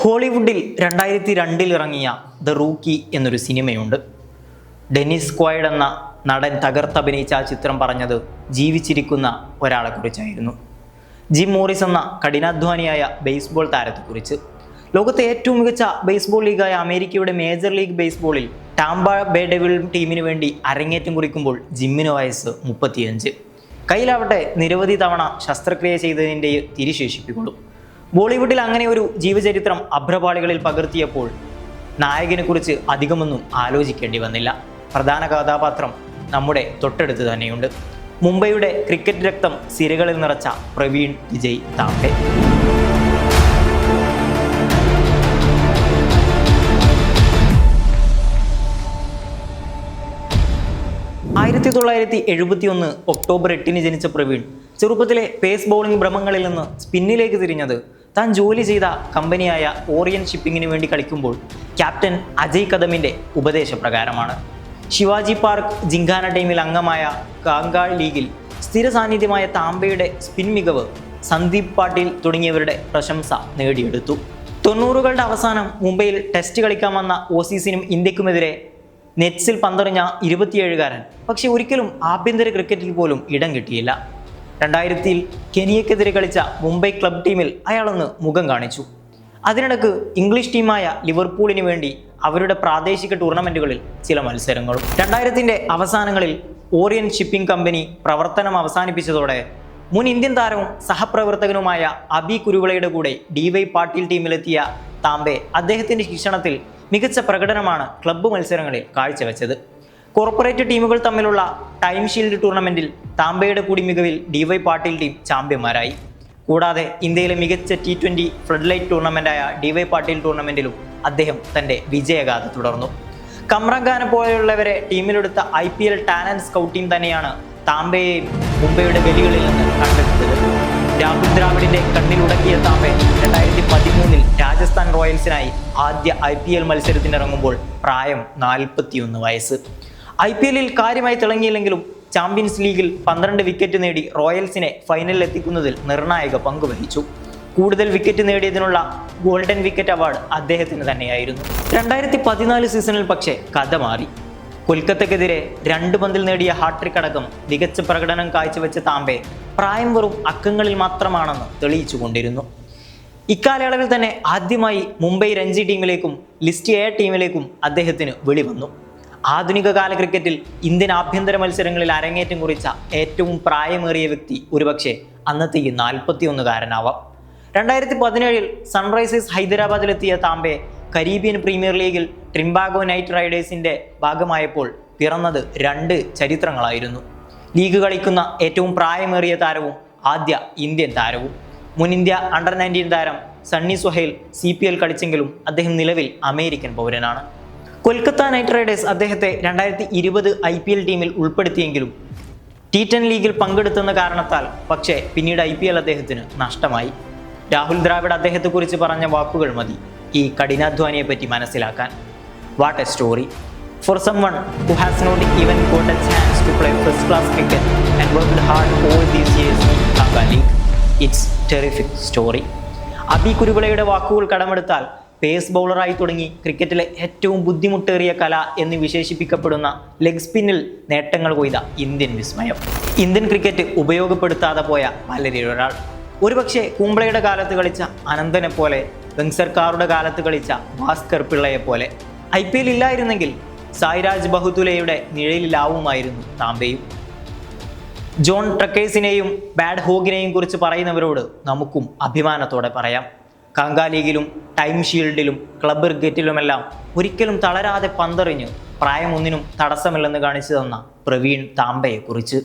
ഹോളിവുഡിൽ രണ്ടായിരത്തി രണ്ടിൽ ഇറങ്ങിയ ദ റൂക്കി എന്നൊരു സിനിമയുണ്ട്. ഡെനിസ് ക്വയഡ് എന്ന നടൻ തകർത്തഭിനയിച്ച ആ ചിത്രം പറഞ്ഞത് ജീവിച്ചിരിക്കുന്ന ഒരാളെക്കുറിച്ചായിരുന്നു ജിം മോറിസ് എന്ന കഠിനാധ്വാനിയായ ബേസ്ബോൾ താരത്തെക്കുറിച്ച്. ലോകത്തെ ഏറ്റവും മികച്ച ബേസ്ബോൾ ലീഗായ അമേരിക്കയുടെ മേജർ ലീഗ് ബേസ്ബോളിൽ ടാംബ ബേ ഡെവിൾ ടീമിന് വേണ്ടി അരങ്ങേറ്റം കുറിക്കുമ്പോൾ ജിമ്മിന് വയസ്സ് മുപ്പത്തിയഞ്ച്. കയ്യിലാവട്ടെ നിരവധി തവണ ശസ്ത്രക്രിയ ചെയ്തതിന്റെ തിരിശേഷിപ്പിക്കൊള്ളും ബോളിവുഡിൽ അങ്ങനെ ഒരു ജീവചരിത്രം അഭ്രപാളികളിൽ പകർത്തിയപ്പോൾ നായകനെ കുറിച്ച് അധികമൊന്നും ആലോചിക്കേണ്ടി വന്നില്ല. പ്രധാന കഥാപാത്രം നമ്മുടെ തൊട്ടടുത്ത് തന്നെയുണ്ട്. മുംബൈയുടെ ക്രിക്കറ്റ് രക്തം സിരകളിൽ നിറച്ച പ്രവീൺ വിജയ് താപ്പെ ആയിരത്തി തൊള്ളായിരത്തി എഴുപത്തി ഒന്ന് ഒക്ടോബർ എട്ടിന് ജനിച്ച പ്രവീൺ ചെറുപ്പത്തിലെ പേസ് ബൗളിംഗ് ഭ്രമങ്ങളിൽ നിന്ന് സ്പിന്നിലേക്ക് തിരിഞ്ഞത് താൻ ജോലി ചെയ്ത കമ്പനിയായ ഓറിയൻ ഷിപ്പിങ്ങിന് വേണ്ടി കളിക്കുമ്പോൾ ക്യാപ്റ്റൻ അജയ് കദമിന്റെ ഉപദേശപ്രകാരമാണ്. ശിവാജി പാർക്ക് ജിങ്കാന ടീമിൽ അംഗമായ കാങ്കാൾ ലീഗിൽ സ്ഥിര സാന്നിധ്യമായ താംബയുടെ സ്പിൻ മികവ് സന്ദീപ് പാട്ടീൽ തുടങ്ങിയവരുടെ പ്രശംസ നേടിയെടുത്തു. തൊണ്ണൂറുകളുടെ അവസാനം മുംബൈയിൽ ടെസ്റ്റ് കളിക്കാൻ വന്ന ഓസീസിനും ഇന്ത്യക്കുമെതിരെ നെറ്റ്സിൽ പന്തെറിഞ്ഞ ഇരുപത്തിയേഴുകാരൻ. പക്ഷേ ഒരിക്കലും ആഭ്യന്തര ക്രിക്കറ്റിൽ പോലും ഇടം കിട്ടിയില്ല. രണ്ടായിരത്തിൽ കെനിയക്കെതിരെ കളിച്ച മുംബൈ ക്ലബ് ടീമിൽ അയാളൊന്ന് മുഖം കാണിച്ചു. അതിനിടക്ക് ഇംഗ്ലീഷ് ടീമായ ലിവർപൂളിന് വേണ്ടി അവരുടെ പ്രാദേശിക ടൂർണമെന്റുകളിൽ ചില മത്സരങ്ങളും. രണ്ടായിരത്തിന്റെ അവസാനങ്ങളിൽ ഓറിയൻ ഷിപ്പിംഗ് കമ്പനി പ്രവർത്തനം അവസാനിപ്പിച്ചതോടെ മുൻ ഇന്ത്യൻ താരവും സഹപ്രവർത്തകനുമായ അബി കുരുവിളയുടെ കൂടെ ഡിവൈ പാട്ടീൽ ടീമിലെത്തിയ താംബെ അദ്ദേഹത്തിന്റെ ശിക്ഷണത്തിൽ മികച്ച പ്രകടനമാണ് ക്ലബ്ബ് മത്സരങ്ങളിൽ കാഴ്ചവെച്ചത്. കോർപ്പറേറ്റ് ടീമുകൾ തമ്മിലുള്ള ടൈം ഷീൽഡ് ടൂർണമെന്റിൽ താംബയുടെ കൂടി മികവിൽ ഡിവൈ പാട്ടീൽ ടീം ചാമ്പ്യന്മാരായി. കൂടാതെ ഇന്ത്യയിലെ മികച്ച ടി ലൈറ്റ് ടൂർണമെന്റായ ഡിവൈ പാട്ടീൽ ടൂർണമെന്റിലും അദ്ദേഹം തന്റെ വിജയഗാഥ തുടർന്നു. കമ്രഖാനെ പോലെയുള്ളവരെ ടീമിലെടുത്ത I P L talent scout team തന്നെയാണ് താമ്പയെയും മുംബൈയുടെ ഗലികളിൽ നിന്ന് കണ്ടെടുത്തത് രാഹുൽ ദ്രാവിഡിന്റെ കണ്ണിലുടക്കിയ താമ്പെ രണ്ടായിരത്തി പതിമൂന്നിൽ രാജസ്ഥാൻ റോയൽസിനായി ആദ്യ ഐ പി എൽ മത്സരത്തിനിറങ്ങുമ്പോൾ പ്രായം നാൽപ്പത്തിയൊന്ന് വയസ്സ്. ഐ പി എല്ലിൽ കാര്യമായി തിളങ്ങിയില്ലെങ്കിലും ചാമ്പ്യൻസ് ലീഗിൽ പന്ത്രണ്ട് വിക്കറ്റ് നേടി റോയൽസിനെ ഫൈനലിൽ എത്തിക്കുന്നതിൽ നിർണായക പങ്ക് വഹിച്ചു. കൂടുതൽ വിക്കറ്റ് നേടിയതിനുള്ള ഗോൾഡൻ വിക്കറ്റ് അവാർഡ് അദ്ദേഹത്തിന് തന്നെയായിരുന്നു. രണ്ടായിരത്തി പതിനാല് സീസണിൽ പക്ഷേ കഥ മാറി. കൊൽക്കത്തക്കെതിരെ രണ്ട് പന്തിൽ നേടിയ ഹാട്രിക് അടക്കം മികച്ച പ്രകടനം കാഴ്ചവെച്ച താമ്പെ പ്രായം വെറും അക്കങ്ങളിൽ മാത്രമാണെന്ന് തെളിയിച്ചുകൊണ്ടിരുന്നു. ഇക്കാലയളവിൽ തന്നെ ആദ്യമായി മുംബൈ രഞ്ജി ടീമിലേക്കും ലിസ്റ്റ് എ ടീമിലേക്കും അദ്ദേഹത്തിന് വെളിവന്നു ആധുനിക കാല ക്രിക്കറ്റിൽ ഇന്ത്യൻ ആഭ്യന്തര മത്സരങ്ങളിൽ അരങ്ങേറ്റം കുറിച്ച ഏറ്റവും പ്രായമേറിയ വ്യക്തി ഒരുപക്ഷെ അന്നത്തെ ഈ നാൽപ്പത്തിയൊന്നുകാരനാവാം. രണ്ടായിരത്തി പതിനേഴിൽ സൺറൈസേഴ്സ് ഹൈദരാബാദിലെത്തിയ താമ്പെ കരീബിയൻ പ്രീമിയർ ലീഗിൽ ട്രിംബാഗോ നൈറ്റ് റൈഡേഴ്സിന്റെ ഭാഗമായപ്പോൾ പിറന്നത് രണ്ട് ചരിത്രങ്ങളായിരുന്നു. ലീഗ് കളിക്കുന്ന ഏറ്റവും പ്രായമേറിയ താരവും ആദ്യ ഇന്ത്യൻ താരവും. മുൻ ഇന്ത്യ അണ്ടർ നയന്റീൻ താരം Sunny Suhail C P L കളിച്ചെങ്കിലും അദ്ദേഹം നിലവിൽ അമേരിക്കൻ പൗരനാണ്. കൊൽക്കത്ത നൈറ്റ് റൈഡേഴ്സ് അദ്ദേഹത്തെ രണ്ടായിരത്തി ഇരുപത് ഐ പി എൽ ടീമിൽ ഉൾപ്പെടുത്തിയെങ്കിലും ടി ടെൻ ലീഗിൽ പങ്കെടുത്തെന്ന കാരണത്താൽ പക്ഷേ പിന്നീട് ഐ പി എൽ അദ്ദേഹത്തിന് നഷ്ടമായി. രാഹുൽ ദ്രാവിഡ് അദ്ദേഹത്തെക്കുറിച്ച് പറഞ്ഞ വാക്കുകൾ മതി. ഈ കഠിനാധ്വാനിയെ പറ്റി മനസ്സിലാക്കാൻ what a story for someone who has not even got a chance to play first class cricket and hard all these years league it's terrific story Abi കുരുവിളയുടെ വാക്കുകൾ കടമെടുത്താൽ പേസ് ബൗളറായി തുടങ്ങി. ക്രിക്കറ്റിലെ ഏറ്റവും ബുദ്ധിമുട്ടേറിയ കല എന്ന് വിശേഷിപ്പിക്കപ്പെടുന്ന ലെഗ് സ്പിന്നിൽ നേട്ടങ്ങൾ കൊയ്ത ഇന്ത്യൻ വിസ്മയം. ഇന്ത്യൻ ക്രിക്കറ്റ് ഉപയോഗപ്പെടുത്താതെ പോയ പലരിലൊരാൾ ഒരുപക്ഷെ കുംബ്ലയുടെ കാലത്ത് കളിച്ച അനന്തനെ പോലെ വെങ്സർക്കാരുടെ കാലത്ത് കളിച്ച ഭാസ്കർ പിള്ളയെ പോലെ. ഐ പി എൽ ഇല്ലായിരുന്നെങ്കിൽ സായിരാജ് ബഹുതുലയുടെ നിഴലിലാവുമായിരുന്നു താമ്പയും. ജോൺ ട്രക്കേഴ്സിനെയും ബാഡ് ഹോഗിനെയും കുറിച്ച് പറയുന്നവരോട് നമുക്കും അഭിമാനത്തോടെ പറയാം. കാങ്കാ ലീഗിലും ടൈം ഷീൽഡിലും ക്ലബ് ക്രിക്കറ്റിലുമെല്ലാം ഒരിക്കലും തളരാതെ പന്തെറിഞ്ഞ് പ്രായമൊന്നിനും തടസ്സമില്ലെന്ന് കാണിച്ചു തന്ന പ്രവീൺ താമ്പയെക്കുറിച്ച്.